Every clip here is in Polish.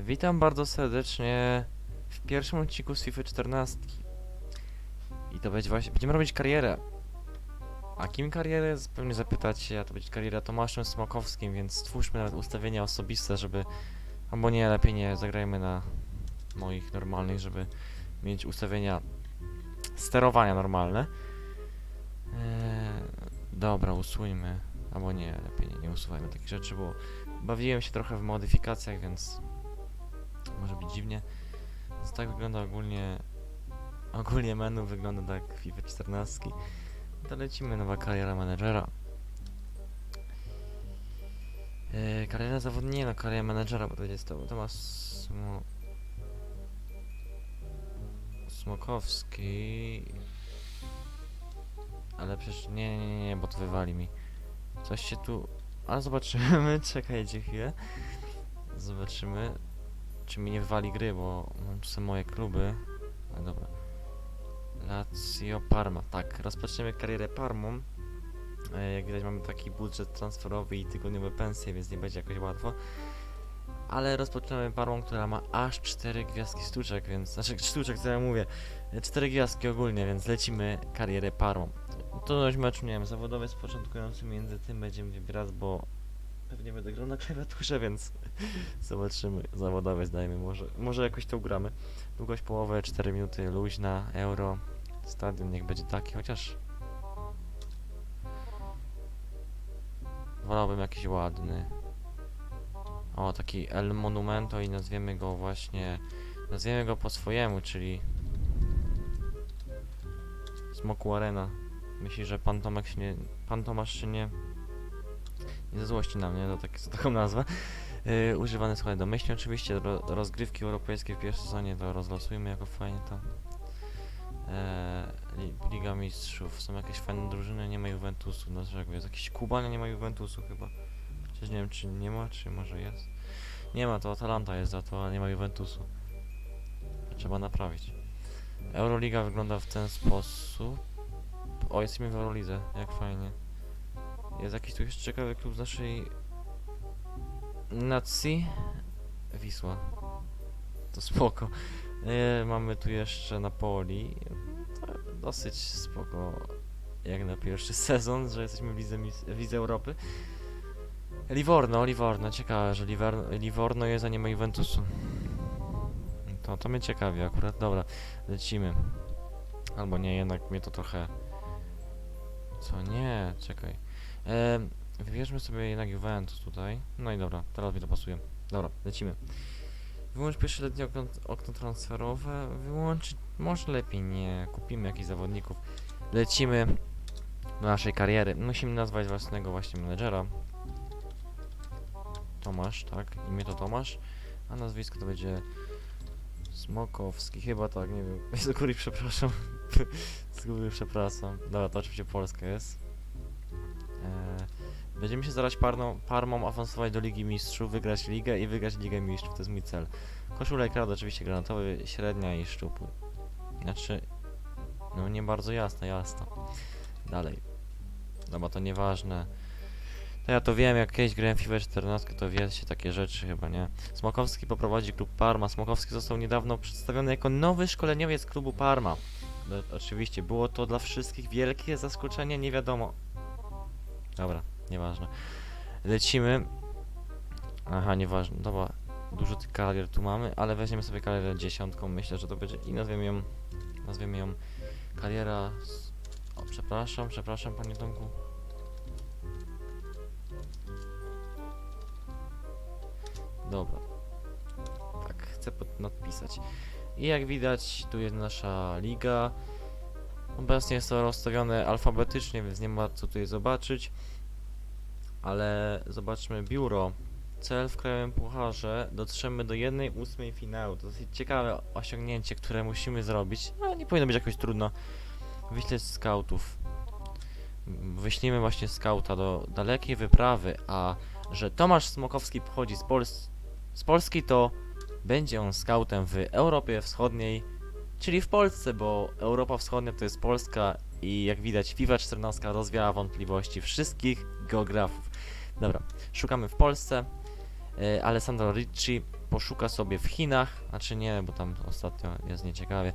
Witam bardzo serdecznie w pierwszym odcinku z FIFA 14. I to będzie właśnie, będziemy robić karierę. A kim karierę? Pewnie zapytacie, a to będzie kariera Tomaszem Smokowskim, więc stwórzmy nawet ustawienia osobiste, żeby... Albo nie, lepiej nie, zagrajmy na moich normalnych, żeby mieć ustawienia sterowania normalne. Eee, dobra, usuńmy. Albo nie, lepiej nie, nie usuwajmy takich rzeczy, bo bawiłem się trochę w modyfikacjach, więc może być dziwnie. Więc tak wygląda ogólnie. Ogólnie menu wygląda tak FIFA 14. To lecimy nowa kariera menedżera. Yy, kariera zawodnika, nie no, kariera menedżera, bo to jest to, to ma smo... Smokowski. Ale przecież nie, nie, nie, bo to wywali mi. Coś się tu... Ale zobaczymy, czekajcie chwilę. Zobaczymy, czy mi nie wywali gry, bo mam tu są moje kluby. No dobra. Lazio Parma. Tak, rozpoczniemy karierę Parmą. E, jak widać mamy taki budżet transferowy i tygodniowe pensje, więc nie będzie jakoś łatwo. Ale rozpoczynamy Parmą, która ma aż 4 gwiazdki sztuczek, więc... Znaczy sztuczek, co ja mówię. 4 gwiazdki ogólnie, więc lecimy karierę Parmą. To dość meczu, nie wiem, zawodowiec początkujący między tym będziemy wybierać, bo pewnie będę grał na klawiaturze, więc zobaczymy. Zawodowiec dajmy, może, może jakoś to ugramy. Długość połowy, 4 minuty, luźna, euro. Stadion niech będzie taki, chociaż... Wolałbym jakiś ładny. O, taki El Monumento i nazwiemy go właśnie... Nazwiemy go po swojemu, czyli... Smoku Arena. Myśli, że pan Tomek się nie... Pan Tomasz się nie... Nie ze złości na mnie, tak, za taką nazwę. Yy, używany słuchaj domyślnie oczywiście do rozgrywki europejskiej w pierwszej sezonie to rozlosujmy jako fajnie to. Eee, Li- Liga Mistrzów, są jakieś fajne drużyny, nie ma Juventusu, dlaczego jest jakiś Kuban, nie ma Juventusu chyba. Chociaż nie wiem czy nie ma, czy może jest. Nie ma, to Atalanta jest za to, a nie ma Juventusu. Trzeba naprawić. Euroliga wygląda w ten sposób. O, jesteśmy w Eurolidze, jak fajnie. Jest jakiś tu jeszcze ciekawy klub z naszej nacji? Wisła. To spoko. E, mamy tu jeszcze Napoli. To dosyć spoko. Jak na pierwszy sezon, że jesteśmy w Lidze, w Lidze Europy. Livorno, Livorno. Ciekawe, że Liver- Livorno jest, a nie ma Juventusu. To, to mnie ciekawi akurat. Dobra, lecimy. Albo nie, jednak mnie to trochę... Co? Nie, czekaj. E, wybierzmy sobie jednak Juventus tutaj. No i dobra, teraz mi to pasuje. Dobra, lecimy. Wyłącz pierwszoletnie okno, okno transferowe. Wyłączyć, może lepiej nie. Kupimy jakichś zawodników. Lecimy do naszej kariery. Musimy nazwać własnego właśnie menedżera. Tomasz, tak? Imię to Tomasz. A nazwisko to będzie Smokowski, chyba tak, nie wiem. Z góry przepraszam. Z góry przepraszam. Dobra, to oczywiście Polska jest. Eee, będziemy się starać parną, Parmą awansować do Ligi Mistrzów, wygrać ligę i wygrać Ligę Mistrzów, to jest mój cel. Koszula i oczywiście granatowy, średnia i szczupły. Znaczy, no nie bardzo jasne, jasno. Dalej. Dobra, to nieważne. To ja to wiem, jak kiedyś grałem FIFA 14, to wie się takie rzeczy chyba, nie? Smokowski poprowadzi klub Parma. Smokowski został niedawno przedstawiony jako nowy szkoleniowiec klubu Parma. No, oczywiście, było to dla wszystkich wielkie zaskoczenie, nie wiadomo. Dobra, nieważne. Lecimy. Aha, nieważne. Dobra, dużo tych karier tu mamy, ale weźmiemy sobie karierę dziesiątką. Myślę, że to będzie i nazwiemy ją. Nazwiemy ją kariera. O, przepraszam, przepraszam, panie Tomku. Dobra. Tak, chcę pod- nadpisać. I jak widać, tu jest nasza liga. Obecnie jest to rozstawione alfabetycznie, więc nie ma co tutaj zobaczyć. Ale zobaczmy biuro. Cel w Krajowym Pucharze. Dotrzemy do 1-8 finału. To dosyć ciekawe osiągnięcie, które musimy zrobić. Ale nie powinno być jakoś trudno. Wyśleć skautów. M, Wyślijmy właśnie skauta do dalekiej wyprawy, a że Tomasz Smokowski pochodzi z, Pols z Polski, to będzie on skautem w Europie Wschodniej, czyli w Polsce, bo Europa Wschodnia to jest Polska i jak widać FIFA 14 rozwiała wątpliwości wszystkich geografów. Dobra, szukamy w Polsce. E, Alessandro Ricci, poszuka sobie w Chinach, znaczy nie, bo tam ostatnio jest nieciekawie,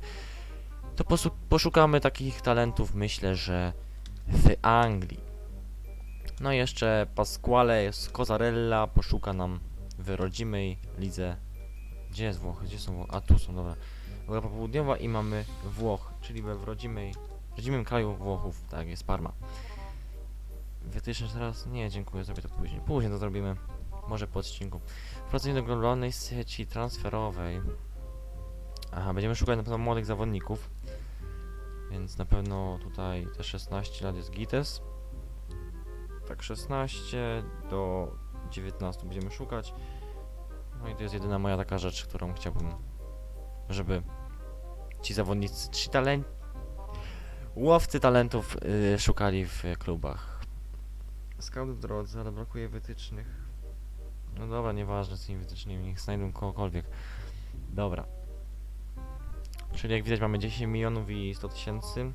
to poszukamy takich talentów, myślę, że w Anglii. No i jeszcze Pasquale Scozzarella poszuka nam w rodzimej lidze. Gdzie jest Włochy? Gdzie są Włochy? A tu są, dobra. Europa Południowa i mamy Włoch, czyli we w rodzimej, rodzimym kraju Włochów, tak jest Parma. Wytyczne teraz? Nie, dziękuję, zrobię to później. Później to zrobimy, może po odcinku. Wprowadzenie do globalnej sieci transferowej. Aha, będziemy szukać na pewno młodych zawodników. Więc na pewno tutaj te 16 lat jest Gites. Tak 16 do 19 będziemy szukać. No i to jest jedyna moja taka rzecz, którą chciałbym, żeby ci zawodnicy, ci talent, łowcy talentów y, szukali w klubach. Scout w drodze, ale brakuje wytycznych. No dobra, nieważne z tymi wytycznymi, niech znajdą kogokolwiek. Dobra. Czyli jak widać mamy 10 milionów i 100 tysięcy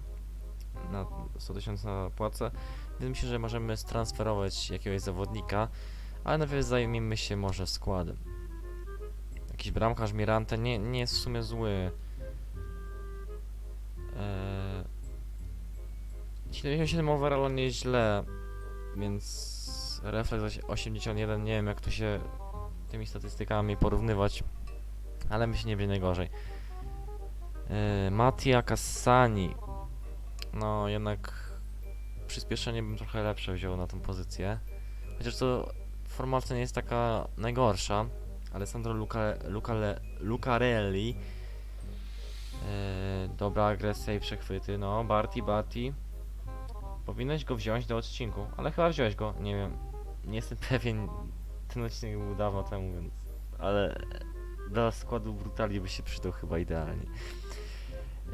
na 100 tysięcy na płacę. Więc myślę, że możemy stransferować jakiegoś zawodnika, ale najpierw zajmiemy się może składem. Jakiś bramkarz Mirante nie, nie jest w sumie zły. 77 overall nie jest źle, więc refleks 81, nie wiem jak to się tymi statystykami porównywać, ale myślę nie będzie najgorzej. Eee, Mattia Cassani. No jednak przyspieszenie bym trochę lepsze wziął na tą pozycję. Chociaż to formacja nie jest taka najgorsza. Alessandro Luca, Luca, Lucarelli. Eee, dobra agresja i przechwyty. No, Barty, Barty. Powinieneś go wziąć do odcinku, ale chyba wziąłeś go, nie wiem. Nie jestem pewien. Ten odcinek był dawno temu, więc. Ale dla składu Brutali by się przydał chyba idealnie.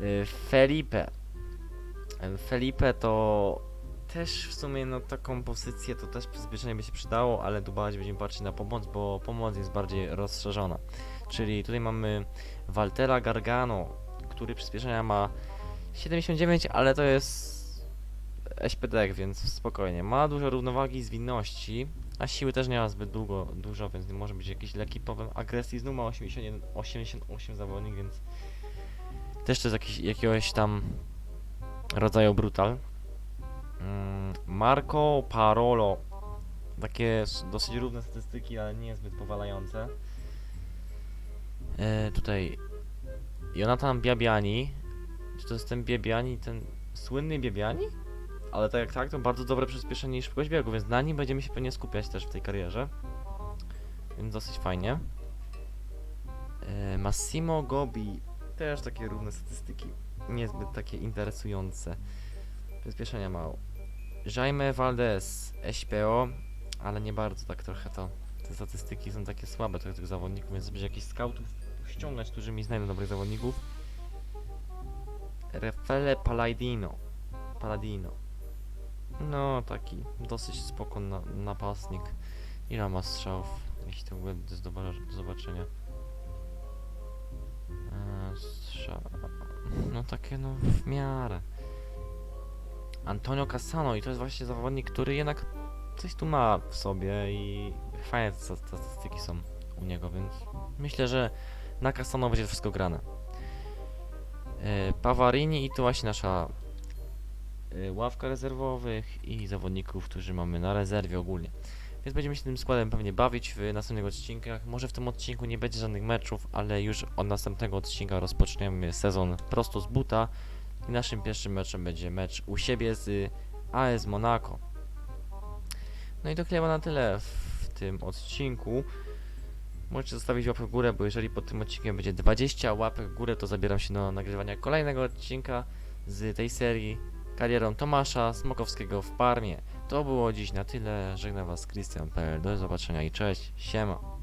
Eee, Felipe. Eee, Felipe to też w sumie na taką pozycję to też przyspieszenie by się przydało, ale tu bardziej będziemy patrzeć na pomoc, bo pomoc jest bardziej rozszerzona. Czyli tutaj mamy Waltera Gargano, który przyspieszenia ma 79, ale to jest SPD, więc spokojnie. Ma dużo równowagi i zwinności, a siły też nie ma zbyt długo, dużo, więc nie może być jakiś lekki problem. Agresji znów ma 81, 88 zawodnik, więc też to jest jakiś, jakiegoś tam rodzaju brutal. Mm, Marco Parolo. Takie dosyć równe statystyki, ale nie zbyt powalające. E, tutaj Jonathan Biabiani. Czy to jest ten Biabiani, ten słynny Biabiani? Ale tak jak tak, to bardzo dobre przyspieszenie i szybkość biegu, więc na nim będziemy się pewnie skupiać też w tej karierze. Więc dosyć fajnie. E, Massimo Gobi. Też takie równe statystyki. Niezbyt takie interesujące. Przyspieszenia mało. Jaime Valdez, SPO, ale nie bardzo tak trochę to. Te statystyki są takie słabe trochę tych zawodników, więc będzie jakichś scoutów ściągnąć, którzy mi znajdą dobrych zawodników. Rafale Paladino. Paladino. No, taki dosyć spoko na, napastnik. Ile ma strzałów? Jeśli to jest do, zobac- do zobaczenia. Eee, strzał... No takie no w miarę. Antonio Cassano i to jest właśnie zawodnik, który jednak coś tu ma w sobie i fajne te sta- statystyki są u niego, więc myślę, że na Cassano będzie wszystko grane. E, Pavarini i to właśnie nasza ławka rezerwowych i zawodników, którzy mamy na rezerwie ogólnie. Więc będziemy się tym składem pewnie bawić w następnych odcinkach. Może w tym odcinku nie będzie żadnych meczów, ale już od następnego odcinka rozpoczniemy sezon prosto z buta. I naszym pierwszym meczem będzie mecz u siebie z AS Monaco. No i to chyba na tyle w tym odcinku. Możecie zostawić łapę w górę, bo jeżeli pod tym odcinkiem będzie 20 łapek w górę, to zabieram się do nagrywania kolejnego odcinka z tej serii karierą Tomasza Smokowskiego w Parmie. To było dziś na tyle. Żegnam Was Christian.pl. Do zobaczenia i cześć. Siema.